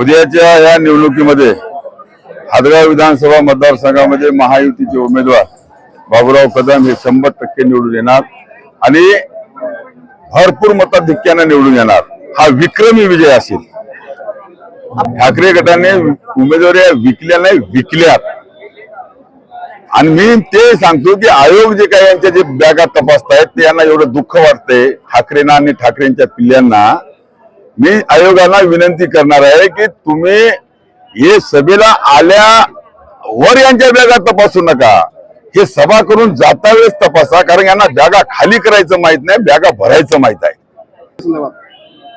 उद्याच्या या निवडणुकीमध्ये हदगाव विधानसभा मतदारसंघामध्ये महायुतीचे उमेदवार बाबुराव कदम हे शंभर टक्के निवडून येणार आणि भरपूर मताधिक्याने निवडून येणार. हा विक्रमी विजय असेल. ठाकरे गटाने उमेदवारी विकल्या नाही विकल्यात. आणि मी ते सांगतो की आयोग जे काही यांच्या जे बॅगा तपासतायत ते यांना एवढं दुःख वाटतंय ठाकरेंना आणि ठाकरेंच्या पिल्ल्यांना मी आयोगाला विनंती करणार आहे की तुम्ही हे सभेला आल्या वर यांच्या बॅगा तपासू नका. हे सभा करून जाता वेळेस तपासा कारण यांना बॅगा खाली करायचं माहीत नाही बॅगा भरायचं माहीत आहे.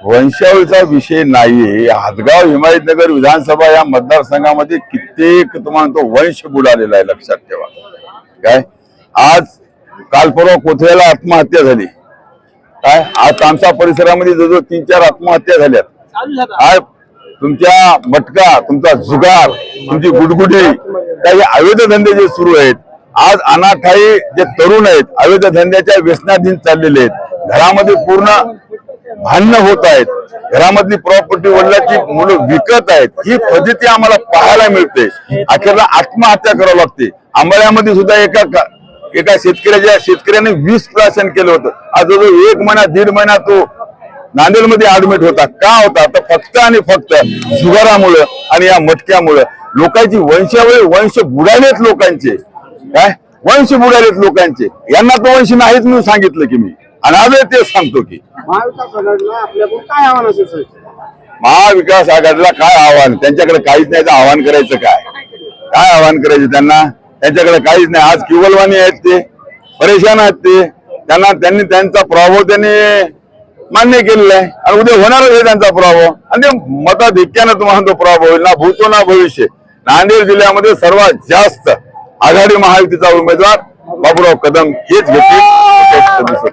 वंशावळीचा विषय नाही. हदगाव हिमायतनगर विधानसभा या मतदारसंघामध्ये कित्येक तुम्हाला तो वंश बुडालेला आहे लक्षात ठेवा. काय? आज काल परवा कोथळ्याला आत्महत्या झाली. काय? आज आमच्या परिसरामध्ये जवळजवळ तीन चार आत्महत्या झाल्यात. आज तुमच्या मटका तुमचा जुगार तुमची गुडगुडी काही अवैध धंदे जे सुरू आहेत आज अनाठाई जे तरुण आहेत अवैध धंद्याच्या व्यसनाधीन चाललेले आहेत. घरामध्ये पूर्ण भांडणं होत आहेत. घरामधली प्रॉपर्टी वडिलाची मुलं विकत आहेत. ही फजिती आम्हाला पाहायला मिळते. अखेरला आत्महत्या करावं लागते. आंबाळ्यामध्ये सुद्धा एका का- एका शेतकऱ्याच्या शेतकऱ्याने वीस प्राशन केलं होतं. आज जो एक महिना दीड महिना तो नांदेडमध्ये ऍडमिट होता. का होता? तर फक्त आणि फक्त जुगारामुळं आणि या मटक्यामुळं. लोकांची वंशावळी वंश बुडालेत लोकांचे. काय? वंश बुडालेत लोकांचे. यांना तो वंश नाहीच म्हणून सांगितलं की मी. आणि आज ते सांगतो की महाविकास आघाडीला आपल्याकडून काय आव्हान असेल सर? महाविकास आघाडीला काय आव्हान? त्यांच्याकडे काहीच नाही तर आव्हान करायचं काय? काय आव्हान करायचं त्यांना? त्यांच्याकडे काहीच नाही. आज किवलवाणी आहेत ते परेशान आहेत ते. त्यांना त्यांनी त्यांचा प्रभाव त्यांनी मान्य केलेला आहे. आणि उद्या होणारच आहे त्यांचा प्रभाव आणि ते मताधिक्यानं तुम्हाला तो प्रभाव होईल ना? भूतो ना भविष्य. नांदेड जिल्ह्यामध्ये सर्वात जास्त आघाडी महायुतीचा उमेदवार बाबूराव कदम हेच घेतील